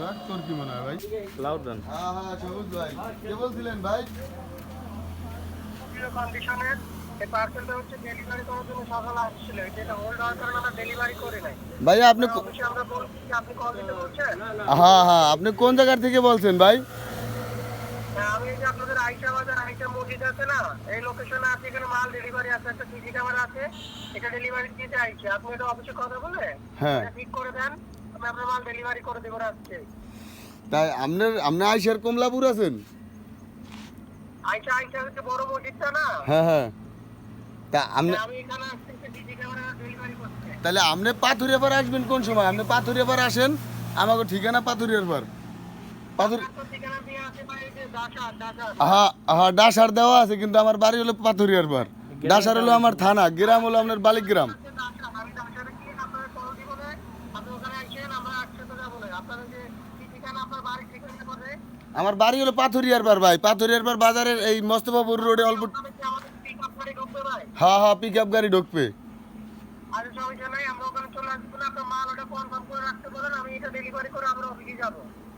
Truck তোর কি মনে হয় ভাই? লাউড দেন হ্যাঁ হ্যাঁ সবুজ ভাই। কে বলছিলেন ভাই? কন্ডিশনের এই পার্সেলটা হচ্ছে ডেলিভারি করার জন্য সকালে আসছিল যেটা হোল্ড হওয়ার কারণে আমরা ডেলিভারি করি নাই। ভাই আপনি কো- অবশ্যই আমরা বলছি যে আপনি কল দিতে বলছেন? হ্যাঁ হ্যাঁ আপনি কোন জায়গার থেকে বলছেন ভাই? হ্যাঁ, আপনার মাল ডেলিভারি করে দেবো আজকে তাই আপনার আপনি আইসার কমলাপুর আছেন? আইসা আইসা হচ্ছে বড় মসজিদটা না? হ্যাঁ হ্যাঁ। তা আপনি আমি এখানে আসছি সিসি ক্যামেরা ডেলিভারি করতে। তাহলে আপনি পাথুরিয়া পার আসবেন কোন সময়? আপনি পাথুরিয়া পার আসেন আমাকে ঠিকানা পাথুরিয়ার পার পাথুর হ্যাঁ হ্যাঁ ডাসার দেওয়া আছে কিন্তু আমার বাড়ি হলো পাথুরিয়ার পার ডাসার হলো আমার থানা গ্রাম হলো আপনার বালিগ্রাম আমি ডাক্তারে গিয়ে আপনার কল দিব না আপনি ওখানে আসেন আমরা একসাথে যাব না আপনার যে কি ঠিকানা আপনার বাড়ির ঠিকানা করে আমার বাড়ি হলো পাথুরিয়ার পার ভাই। পাথুরিয়ার পার বাজারের এই মস্তফাপুর রোডে অল্প হ্যাঁ হ্যাঁ পিক আপ গাড়ি ঢুকবে।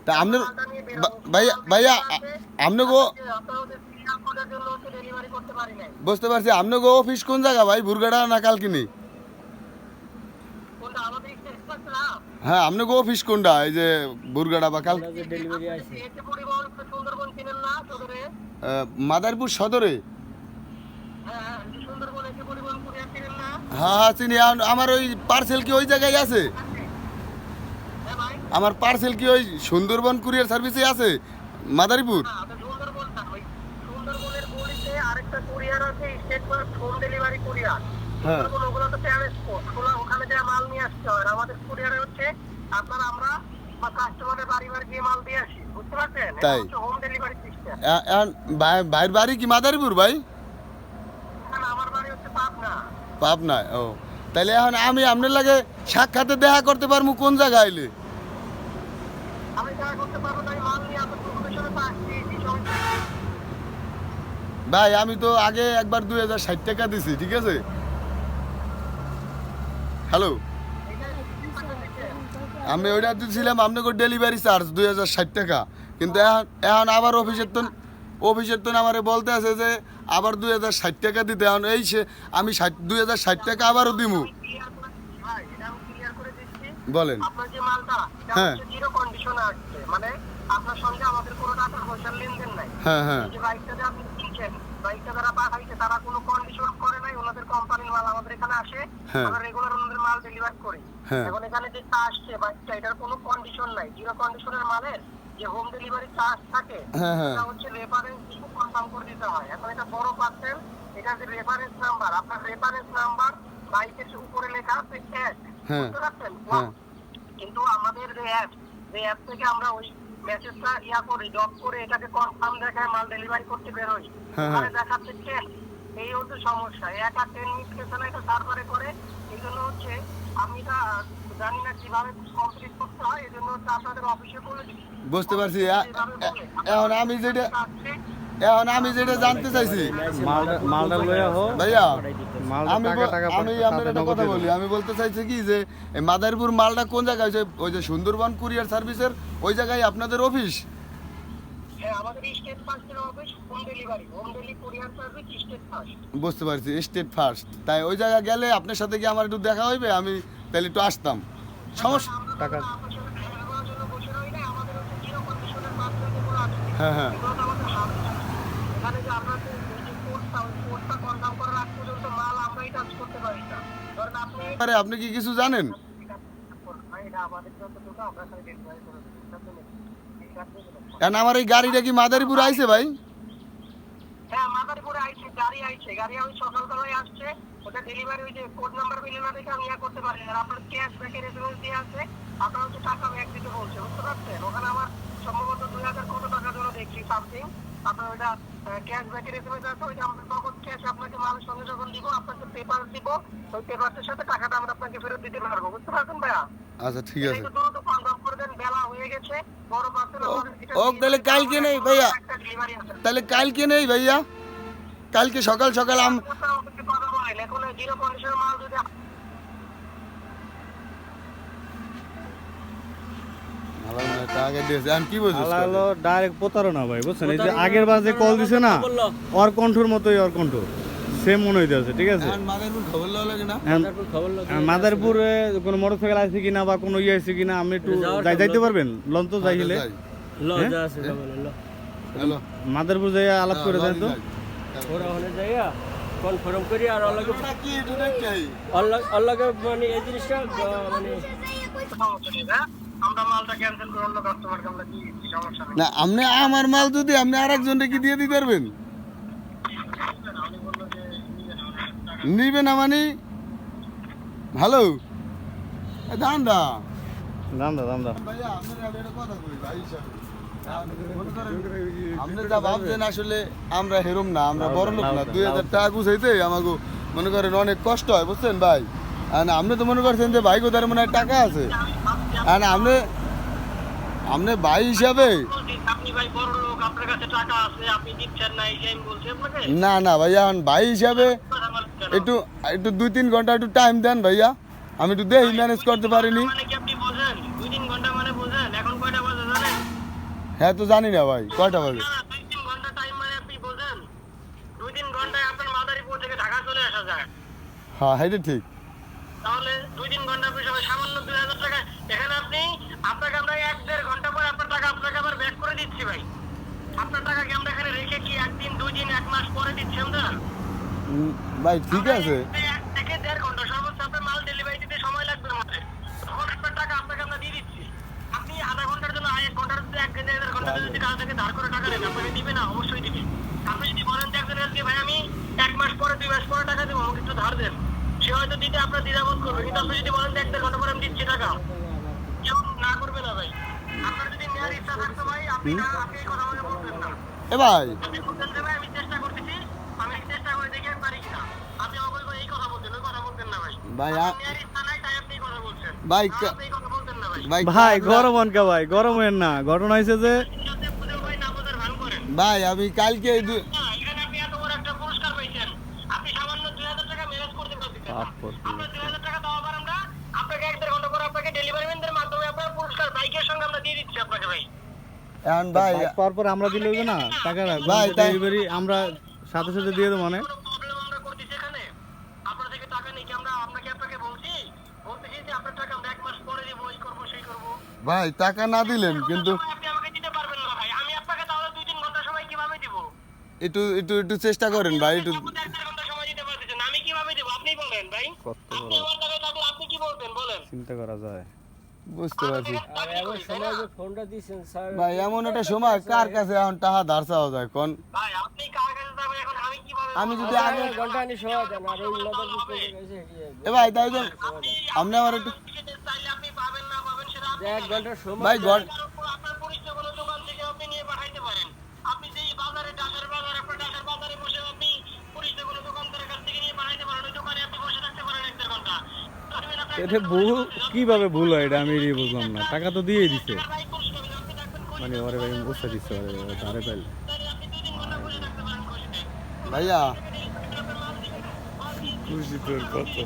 তা। বা- ভাইয়া ভাইয়া আপনি গো বুঝতে পারছি আপনি গো অফিস কোন জায়গা ভাই বুরগাড়া না কালকিনি? হ্যাঁ আপনি গো অফিস কোনটা? এই যে বুরগাড়া বা কাল যে ডেলিভারি আছে এসে পরিবহন সুন্দরবন কিনেন না চোখে আহ, মাদারীপুর সদরে? হ্যাঁ হ্যাঁ হ্যাঁ হ্যাঁ চিনি আমার ওই পার্সেল কি ওই জায়গায় আছে? হ্যাঁ আমার পার্সেল কি ওই সুন্দরবন কুরিয়ার সার্ভিসে আছে? মাদারীপুর? না, আপনার সুন্দরবন না, ওই সুন্দরবনের গলিতে আরেকটা কুরিয়ার আছে স্টেট হোম ডেলিভারি কুরিয়ার হ্যাঁ। ওগুলো তো ট্রান্সপোর্ট ওগুলো ওখানে যে মাল নিয়ে আসতে হয় আমাদের কুরিয়ারে হচ্ছে আপনার আমরা বা কাস্টমারের বাড়ি বাড়ি গিয়ে মাল দিয়ে আসি বুঝতে পারছেন? তাই। হোম ডেলিভারি সিস্টেম এ- এখন ভাই- ভাইয়ের বাড়ি কি মাদারীপুর ভাই? আমার বাড়ি হচ্ছে পাবনা। পাবনায় ও। তাহলে এখন আমি আপনার লাগে সাক্ষাতে দেখা করতে পারব কোন জায়গায় আইলে। ভাই আমি তো আগে একবার দুই হাজার ষাট টাকা দিছি ঠিক আছে? হ্যালো? আমি ওইটা দিয়েছিলাম আপনাকে ডেলিভারি চার্জ দুই হাজার ষাট টাকা কিন্তু এখন এখন আবার অফিসের তো অফিসের তো আমারে বলতে আছে যে, আবার দুই হাজার ষাট টাকা দিতে এখন এই সে আমি ষাট দুই হাজার ষাট টাকা আবারও দিচ্ছি। বলেন হ্যাঁ। হ্যাঁ হ্যাঁ কোম্পানির মাল আমাদের এখানে আসে হ্যাঁ। আমরা রেগুলার ওনাদের মাল ডেলিভার করি হ্যাঁ। এখন এখানে যে আসছে বাইকটা এটার কোনো কন্ডিশন নাই জিরো কন্ডিশনের মালের যে হোম ডেলিভারি চার্জ থাকে হ্যাঁ, হ্যাঁ। হচ্ছে রেফারেন্স কনফার্ম করে দিতে হয় এখন এটা বড় পার্সেল এটা যে রেফারেন্স নাম্বার আপনার রেফারেন্স নাম্বার বাইকের উপরে লেখা আছে হ্যাঁ। বুঝতে পারছেন। কিন্তু আমাদের যে অ্যাপ যে অ্যাপ থেকে আমরা ওই মেসেজটা ইয়া করি ডক করে এটাকে কনফার্ম দেখায় মাল ডেলিভারি করতে বেরোই ওখানে। দেখাচ্ছে এই হচ্ছে সমস্যা। এক টেন মিনিট গেছে না এটা সার্ভারে করে। এই জন্য হচ্ছে আমি এটা জানি না কীভাবে কমপ্লিট করতে হয়। এই জন্য হচ্ছে আপনাদের অফিসে বলে দিচ্ছি। বুঝতে পারছি। এখন আমি যেটা এখন আমি যেটা জানতে চাইছি ভাইয়া আমি টাকা আমি আপনার একটা কথা বলি। আমি বলতে চাইছি কি যে মাদারীপুর মালটা কোন জায়গায়? ওই যে সুন্দরবন কুরিয়ার সার্ভিসের ওই জায়গায় আপনাদের অফিস বুঝতে পারছি স্টেট ফার্স্ট তাই ওই জায়গায় গেলে আপনার সাথে কি আমার একটু দেখা হইবে আমি তাহলে একটু আসতাম সমস্যা টাকা হ্যাঁ হ্যাঁ আপনি কি কিছু জানেন যতটুকু আমরা এই গাড়িটা কি মাদারীপুর আইছে ভাই? হ্যাঁ মাদারীপুরে আইছে গাড়ি আইছে। গাড়ি আমি সকালবেলায় আসছে। ওটা ডেলিভারি ওই যে কোড নাম্বার মিলে না দেখে আমি ইয়া করতে পারি আর আপনার ক্যাশ ব্যাকের এসএমএস দিয়ে আছে। আপনার হচ্ছে টাকা ব্যাক দিতে বলছে বুঝতে পারছেন? ওখানে আমার সম্ভবত দুই হাজার কত টাকার জন্য দেখছি সামথিং আপনার ওইটা ক্যাশ ব্যাকের এসএমএস আছে ওইটা আমরা নগদ ক্যাশ আপনাকে মালের সঙ্গে যখন দিব আপনাকে পেপার দিব ওই পেপারসের সাথে টাকাটা আমরা আপনাকে ফেরত দিতে পারব বুঝতে পারছেন ভাইয়া? আচ্ছা ঠিক আছে। বেলা হয়ে গেছে বড় পার্সেল তাহলে কালকে নেই ভাইয়া। তাহলে কালকে নেই ভাইয়া? কালকে সকাল সকাল আম ডাইরেক্ট প্রতারণা ভাই বুঝছেন? এই যে আগের বার যে কল দিছে না ওর কণ্ঠর মতোই ওর কণ্ঠ। সেম মনে হইতেছে ঠিক আছে? মাদারপুর খবর লওয়া না? মাদারপুরে কোনো মোটরসাইকেল আছে কিনা বা কোনো ইয়ে আছে কিনা আপনি একটু যাইতে পারবেন? লন তো যাই হলে। হ্যাঁ? হ্যালো? মাদারপুর যাই আলাপ করে দেন তো। ওরা হলে যাইয়া কনফার্ম করি আর মানে এই জিনিসটা মানে হ্যাঁ? না আপনি আমার মাল যদি আপনি আরেকজনকে কি দিয়ে দিতে পারবেন? নিবে না মানে? ভালো? এ দাম দা। দাম দা দাম দা। ভাইয়া আপনার কথা কই ভাই আপনি যা ভাবছেন আসলে আমরা হেরম না আমরা বড় লোক না দুই হাজার টাকা গুছাইতে আমাকে মনে করেন অনেক কষ্ট হয় বুঝছেন ভাই? আর আপনি তো মনে করছেন যে ভাই কোথায় মনে হয় টাকা আছে। আর আপনি আপনি ভাই হিসাবে বলছি, আপনি ভাই বড় লোক আপনার কাছে টাকা আছে আপনি দিচ্ছেন না এই আমি বলছি আপনাকে? না না ভাইয়া এখন ভাই হিসাবে? একটু একটু দুই তিন ঘণ্টা একটু টাইম দেন ভাইয়া। আমি একটু দেখি ম্যানেজ করতে পারিনি। মানে কি আপনি বোঝেন? দুই তিন ঘণ্টা মানে বোঝেন? এখন কয়টা বাজে জানেন? হ্যাঁ তো জানি না ভাই কয়টা বাজে? দুই তিন ঘণ্টা টাইম মানে আপনি বোঝেন। দুই তিন ঘন্টায় আপনার মাদারীপুর থেকে ঢাকা চলে আসা যায়। হ্যাঁ এটা ঠিক। তাহলে দুই তিন ঘণ্টা আপনি সামান্য দুই হাজার টাকা। এখানে আপনি আপনাকে আমরা এক দেড় ঘণ্টা পরে আপনার টাকা আপনাকে আবার ব্যাক করে দিচ্ছি ভাই। আপনার টাকা কি আমরা এখানে রেখে কি একদিন দুই দিন এক মাস পরে দিচ্ছি আমরা ভাই ঠিক আছে। থেকে দেড় ঘণ্টা সর্বোচ্চ আপনার মাল ডেলিভারি দিতে সময় লাগবে আমাদের। তখন আপনার টাকা আপনাকে আমরা দিয়ে দিচ্ছি। আপনি আধা ঘণ্টার জন্য এক ঘণ্টার যদি এক দেড় ঘণ্টা যদি কারও থেকে ধার করে টাকা নেন আপনাকে দিবে না অবশ্যই দিবে। আপনি যদি বলেন যে একজন এসে ভাই আমি এক মাস পরে দুই মাস পরে টাকা দেবো আমাকে একটু ধার দেন। সে হয়তো দিতে আপনার দ্বিধাবোধ করবে। কিন্তু আপনি যদি বলেন যে এক দেড় ঘণ্টা পরে আমি দিচ্ছি টাকা কেউ না করবে না ভাই। আপনার যদি এ ভাই। ভাই আমি চেষ্টা করতেছি। আমি চেষ্টা করে দেখি আমি পারি কিনা। আপনি আমাকে এই কথা বলতেন ওই কথা বলতেন না ভাই। ভাই গরম অনকা ভাই? গরম হইেন না। ঘটনা হয়েছে যে ভাই আমি কালকে আপনি এত বড় একটা পুরস্কার পাইছেন। আপনি সামান্য দুই হাজার টাকা ম্যানেজ করতে না। আপনার দুই হাজার টাকা দেওয়া পর আমরা আপনাকে এক দেড় ঘণ্টা পর আপনাকে ডেলিভারি ম্যানদের মাধ্যমে আপনার পুরস্কার বাইকের সঙ্গে আমরা দিয়ে দিচ্ছি আপনাকে ভাই এখন ভাই পর আমরা দিলে হইবে না? টাকাটা ভাই, ডেলিভারি আমরা সাথে সাথে দিয়ে দেবো মানে? কোনো প্রবলেম আমরা করতেছি এখানে আপনার থেকে টাকা নেই কি আমরা আপনাকে আপনাকে বলছি বলতেছি যে আপনার টাকা আমরা এক মাস পরে দেবো এই করব সেই করব ভাই টাকা না দিলেন কিন্তু আপনি আমাকে দিতে পারবেন না ভাই আমি আপনাকে তাহলে দুই তিন ঘণ্টা সময় কীভাবে দিব একটু একটু একটু চেষ্টা করেন ভাই একটু আপনি এক দেড় ঘণ্টা সময় দিতে পারতেছেন আমি কীভাবে দিব আপনি বলেন ভাই আপনি আমার টাকা থাকলে আপনি কি বলবেন বলেন চিন্তা করা যায়। বুঝতে পারছি। ভাই এমন একটা সময় কার কাছে এখন টাকা ধার চাওয়া যায় কোন? ভাই আপনি কার কাছে যাবেন এখন আমি যদি আগে ঘণ্টা এ ভাই তাই তো। আপনি আমার একটু ভাই আপনি এটা ভুল? কীভাবে ভুল হয় এটা আমি বুঝলাম না। টাকা তো দিয়েই দিছে। মানে ওরে ভাই বসে দিচ্ছে ওরে ধারে পাইলে ভাইয়া। খুশি তোর কত?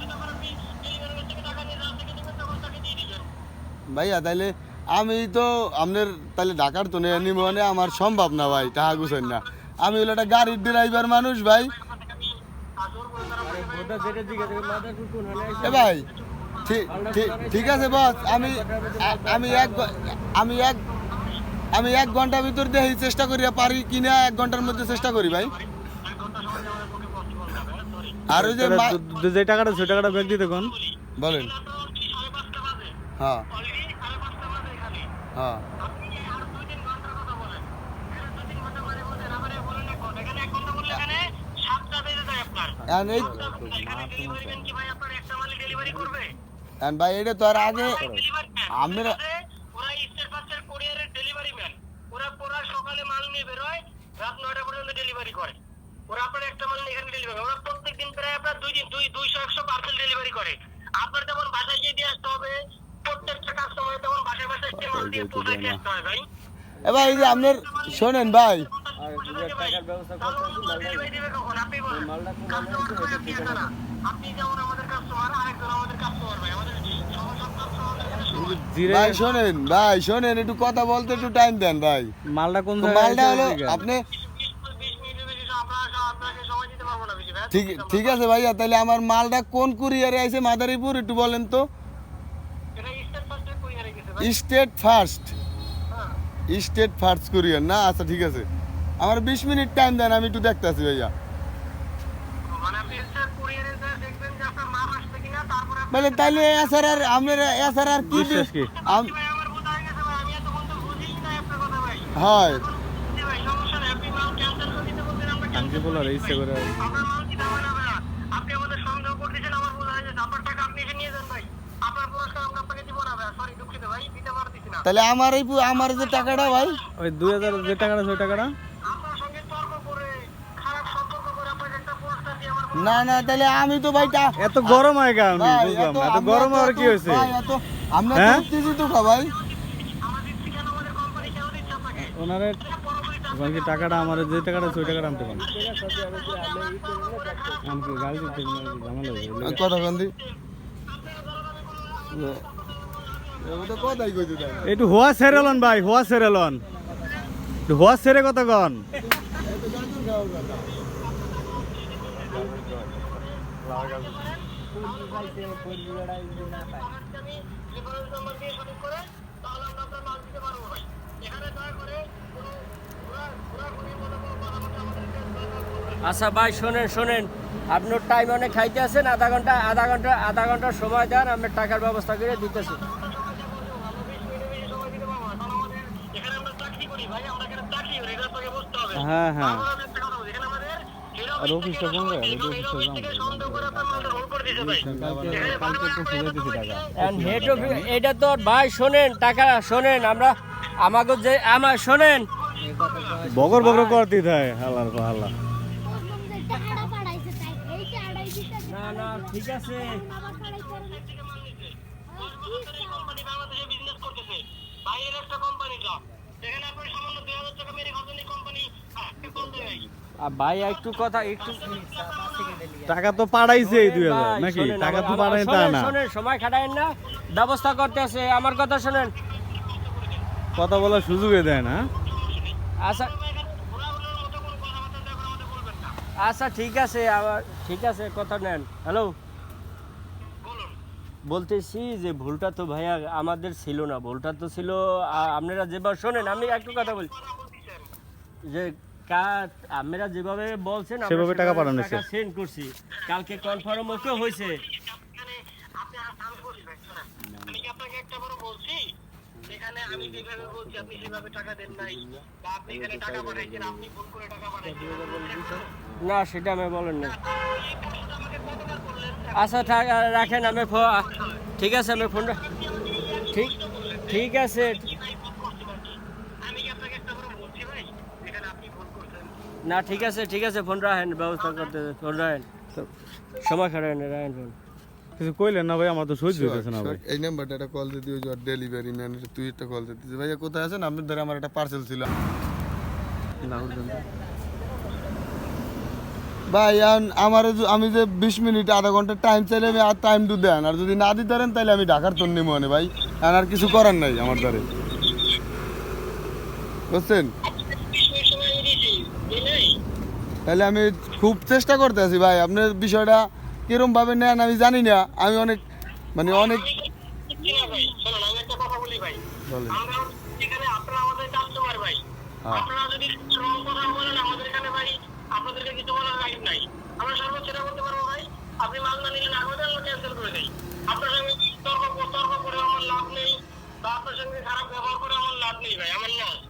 ভাইয়া তাইলে আমি তো আপনার তাহলে ঢাকার তো নিয়ে নিব মানে আমার সম্ভব না ভাই টাকা গুছেন না। আমি হলো একটা গাড়ির ড্রাইভার মানুষ ভাই। এ ভাই ঠিক- ঠিক- ঠিক আছে বস। আমি আমি এক আমি এক আমি এক ঘণ্টার ভিতর দেখি চেষ্টা করি পারি কিনা এক ঘণ্টার মধ্যে চেষ্টা করি ভাই। আর ওই যে মা- যে- টাকাটা সেই টাকাটা ব্যাগ দিতে কোন? বলেন। হ্যাঁ। হ্যাঁ। আপনি আর দুই তিন ঘণ্টার কথা বলেন এখানে দুই তিন ঘণ্টা বলছেন আবার এ বলেন এক ঘণ্টা এখানে এক ঘণ্টা বললে এখানে সাতটা বেজে যায় আপনার এখন এই ভাই এটা তো আর আগে আমরা- ওরা স্টেট ফার্স্টের কোরিয়ারের ডেলিভারি ম্যান ওরা পুরা সকালে মাল নিয়ে বেরোয় রাত নয়টা পর্যন্ত ডেলিভারি করে ওরা আপনার একটা মাল এখানে ডেলিভারি ওরা প্রত্যেক দিন প্রায় আপনার দুই দিন দুই দুইশো একশো পার্সেল ডেলিভারি করে আপনার যেমন বাসায় গিয়ে দিয়ে আসতে হবে প্রত্যেকটা কাস্টমার তেমন বাসায় বাসায় গিয়ে মাল দিয়ে পৌঁছে দিয়ে আসতে হয় ভাই এ ভাই এই যে আপনার শোনেন ভাই আর দুটো টাকার ব্যবস্থা করতে হবে, মালটা ডেলিভারি দিবে কখন আপনি বলেন মালটা কোন হলে কাস্টমার আপনি ছাড়া। আপনি যেমন আমাদের কাস্টমার আরেকজন আমাদের কাস্টমার ভাই শোনেন ভাই শোনেন একটু কথা বলতে একটু টাইম দেন ভাই। মালটা কোন মালটা হলো আপনি ঠিক ঠিক আছে ভাইয়া তাহলে আমার মালটা কোন কুরিয়ারে আছে মাদারীপুর একটু বলেন তো। স্টেট ফার্স্টে স্টেট ফার্স্ট কুরিয়ার না? আচ্ছা ঠিক আছে। আমার বিশ মিনিট টাইম দেন আমি একটু দেখতে আছি ভাইয়া। ভাই সমস্যা নেই আপনি মাল ক্যান্সেল করে দিতে বলবেন আমরা আমি যে বলার ইচ্ছে করে আপনার কি আপনার আপনার না তাহলে আমার এই পু- আমার যে টাকাটা ভাই ওই দুই হাজার যে টাকাটা ওই টাকাটা আপনার সঙ্গে তর্ক করে খারাপ সম্পর্ক করে আপনাকে একটা পুরস্কার দিয়ে আমার না না তাহলে আমি তো ভাই এত গরম হয় আমি বুঝলাম এত না এত গরম আর কি হয়েছে? আমরা তো হ্যাঁ? তো ভাই দিচ্ছে ওনারে ওখানে টাকাটা আমার যে টাকাটা ওই টাকাটা আনতে পারেন আমি গাড়ি দিতে ঝামেলা হয়ে কথা কান্দি। একটু হোয়া সেরেলন ভাই হোয়া সেরেলন হোয়া সেরে কথা কন। আচ্ছা ভাই শোনেন শোনেন। আপনার টাইম অনেক খাইতে আছেন আধা ঘণ্টা আধা ঘণ্টা আধা ঘণ্টা সময় দেন আমি টাকার ব্যবস্থা করে দিতেছি। এখানে আমরা চাকরি করি ভাই আমরা এখানে চাকরি করি এটা তোকে বুঝতে হবে হ্যাঁ হ্যাঁ আর অফিসটা কোন জায়গায়? অফিসটা এটা তো ভাই শোনেন টাকা শোনেন আমরা আমাকে যে আমার শোনেন। বগর বগর করতে থাকে হালার দিতে না না ঠিক আছে। বাইরের একটা কোম্পানি সেখানে সামান্য দুই হাজার টাকা মেরে কোম্পানি ভাই একটু কথা একটু টাকা তো পাঠাইছে এই দুই হাজার। নাকি? টাকা তো পাঠাই তা না। শোনেন সময় খাটায়েন না। ব্যবস্থা করতে আছে আমার কথা শোনেন। কথা বলার সুযোগে দেয় না। আচ্ছা। আচ্ছা ঠিক আছে আবার ঠিক আছে কথা নেন। হ্যালো? বলতেছি যে ভুলটা তো ভাইয়া আমাদের ছিল না। ভুলটা তো ছিল আপনারা যেবার শোনেন আমি একটু কথা বলি। যে কা- আপনারা যেভাবে বলছেন সেভাবে টাকা পাঠানো হয়েছে। সেন্ড করছি। কালকে কনফার্ম ওকে হয়েছে। আমি বলছি ভাই শোনেন আমি কি আপনাকে একটা বড় বলছি? এখানে আমি যেভাবে বলছি আপনি সেভাবে টাকা দেন নাই। বা আপনি এখানে টাকা পাঠাইছেন আপনি ভুল করে টাকা পাঠাইছেন। না সেটা আমি বলেন না আচ্ছা থাক, রাখেন আমি ঠিক আছে আমি ফোনটা ঠিক ঠিক আছে আমি কি আপনাকে একটা বড় বলছি ভাই এখানে আপনি ভুল করছেন না ঠিক আছে ঠিক আছে ফোন রাখেন ব্যবস্থা করতে ফোন রাখেন। সময় খাটান রাখেন ফোন। কিছু কইলেন না ভাই? আমার তো সহ্য হইতেছে না ভাই। এই নাম্বারটা একটা কল দিতে ওই যে ডেলিভারি ম্যান তুই একটা কল দিতে। ভাইয়া কোথায় আছেন? আপনার ধরে আমার একটা পার্সেল ছিল। ভাই আমার যে- আমি যে বিশ মিনিট আধা ঘণ্টা টাইম চাইলে আমি আর টাইম টু দেন। আর যদি না দিতে পারেন তাহলে আমি ঢাকার তোর নিবো মনে ভাই। আর কিছু করার নাই আমার দ্বারে বুঝছেন? তাহলে আমি খুব চেষ্টা করতে আছি ভাই আপনার বিষয়টা কিরম ভাবে নেন আমি জানি না আমি অনেক মানে অনেক হ্যাঁ। আপনার সঙ্গে খারাপ ব্যবহার করে আমার লাভ নেই ভাই আমার লস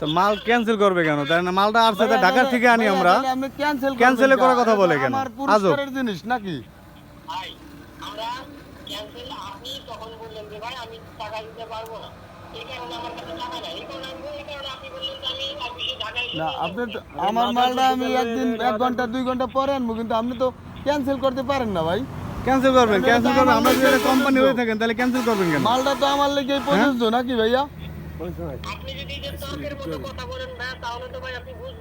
তো মাল ক্যান্সেল করবে কেন? তাই না? মালটা আসছে তো ঢাকার থেকে আনি আমরা। আপনি ক্যান্সেল করার কথা বলে কেন? আজব। জিনিস নাকি? ভাই আমরা ক্যান্সেল আপনি তখন বললেন যে ভাই আমি টাকা দিতে পারব না। আপনি আমার মালটা আমি একদিন এক ঘণ্টা দুই ঘণ্টা পরে আনব কিন্তু আপনি তো ক্যান্সেল করতে পারেন না ভাই। ক্যান্সেল করবেন ক্যান্সেল করবেন। আমার আমরা যদি কোম্পানি হয়ে থাকেন তাহলে ক্যান্সেল করবেন কেন? মালটা তো আমার লেগে প্রযোজ্য নাকি ভাইয়া? আপনি যদি যে মতো কথা বলেন না তাহলে তো ভাই আপনি বুঝবেন।